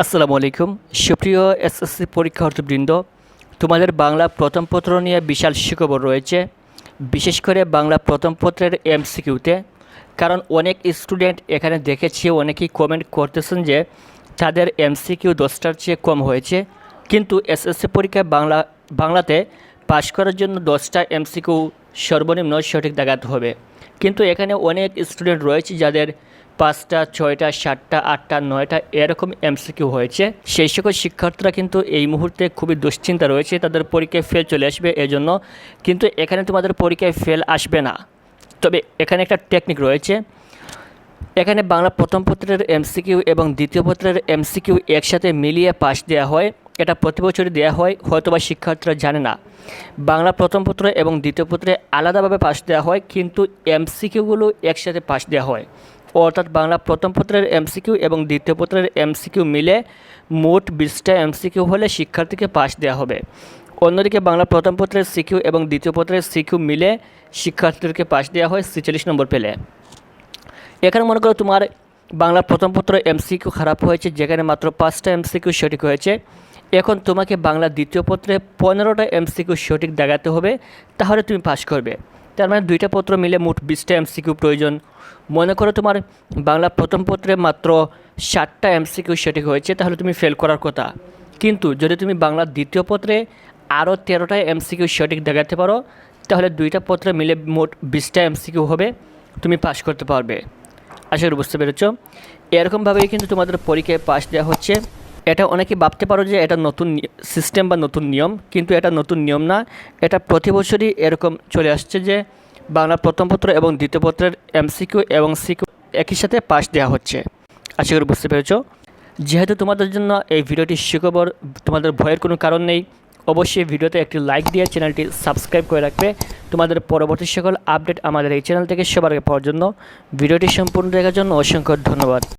আসসালামু আলাইকুম। সুপ্রিয় এসএসসি পরীক্ষার্থীবৃন্দ, তোমাদের বাংলা প্রথম পত্র নিয়ে বিশাল সুখবর রয়েছে। বিশেষ করে বাংলা প্রথম পত্রের এমসিকিউতে, কারণ অনেক স্টুডেন্ট এখানে দেখেছি, অনেকেই কমেন্ট করতেছেন যে তাদের এমসিকিউ দশটার চেয়ে কম হয়েছে। কিন্তু এসএসসি পরীক্ষায় বাংলা, বাংলাতে পাশ করার জন্য দশটা এমসিকিউ সর্বনিম্ন সঠিক দেখাতে হবে। কিন্তু এখানে অনেক স্টুডেন্ট রয়েছে যাদের পাঁচটা, ছয়টা, সাতটা, আটটা, নয়টা এরকম এমসিকিউ হয়েছে। সেই সকল শিক্ষার্থীরা কিন্তু এই মুহূর্তে খুবই দুশ্চিন্তা রয়েছে, তাদের পরীক্ষায় ফেল চলে আসবে এজন্য। কিন্তু এখানে তোমাদের পরীক্ষায় ফেল আসবে না। তবে এখানে একটা টেকনিক রয়েছে। এখানে বাংলা প্রথম পত্রের এমসিকিউ এবং দ্বিতীয় পত্রের এমসিকিউ একসাথে মিলিয়ে পাশ দেওয়া হয়। এটা প্রতি বছরই দেওয়া হয়, হয়তোবা শিক্ষার্থীরা জানে না। বাংলা প্রথম পত্র এবং দ্বিতীয় পত্রে আলাদাভাবে পাশ দেওয়া হয়, কিন্তু এমসিকিউগুলো একসাথে পাশ দেওয়া হয়। অর্থাৎ বাংলা প্রথম পত্রের এমসিকিউ এবং দ্বিতীয় পত্রের এমসিকিউ মিলে মোট বিশটা এমসিকিউ হলে শিক্ষার্থীকে পাশ দেওয়া হবে। অন্যদিকে বাংলা প্রথম পত্রের সিকিউ এবং দ্বিতীয় পত্রের সিকিউ মিলে শিক্ষার্থীদেরকে পাশ দেওয়া হয় ছেচল্লিশ নম্বর পেলে। এখানে মনে করো তোমার বাংলা প্রথম পত্র এমসিকিউ খারাপ হয়েছে, যেখানে মাত্র পাঁচটা এমসিকিউ সঠিক হয়েছে। এখন তোমাকে বাংলা দ্বিতীয় পত্রে পনেরোটা এমসিকিউ সঠিক দেখাতে হবে, তাহলে তুমি পাস করবে। তার মানে দুইটা পত্র মিলে মোট বিশটা এমসিকিউ প্রয়োজন। মনে করো তোমার বাংলা প্রথম পত্রে মাত্র ষাটটা এমসিকিউ সঠিক হয়েছে, তাহলে তুমি ফেল করার কথা। কিন্তু যদি তুমি বাংলা দ্বিতীয় পত্রে আরও তেরোটা এমসিকিউ সঠিক দেখাতে পারো, তাহলে দুইটা পত্রে মিলে মোট বিশটা এমসিকিউ হবে, তুমি পাস করতে পারবে। আশা করি বুঝতে পেরেছ। এরকমভাবেই কিন্তু তোমাদের পরীক্ষায় পাস দেওয়া হচ্ছে। এটা অনেকে ভাবতে পারো যে এটা নতুন সিস্টেম বা নতুন নিয়ম, কিন্তু এটা নতুন নিয়ম না। এটা প্রতি বছরই এরকম চলে আসছে যে বাংলা প্রথম পত্র এবং দ্বিতীয় পত্রের এমসিকিউ এবং সিকিউ একই সাথে পাশ দেওয়া হচ্ছে। আশা করি বুঝতে পেরেছ? যেহেতু তোমাদের জন্য এই ভিডিওটি সুখবর, তোমাদের ভয়ের কোনো কারণ নেই, অবশ্যই ভিডিওতে একটি লাইক দিয়ে চ্যানেলটি সাবস্ক্রাইব করে রাখবে। তোমাদের পরবর্তী সকল আপডেট আমাদের এই চ্যানেল থেকে সবার আগে পাওয়ার জন্য। ভিডিওটি সম্পূর্ণ দেখার জন্য অসংখ্য ধন্যবাদ।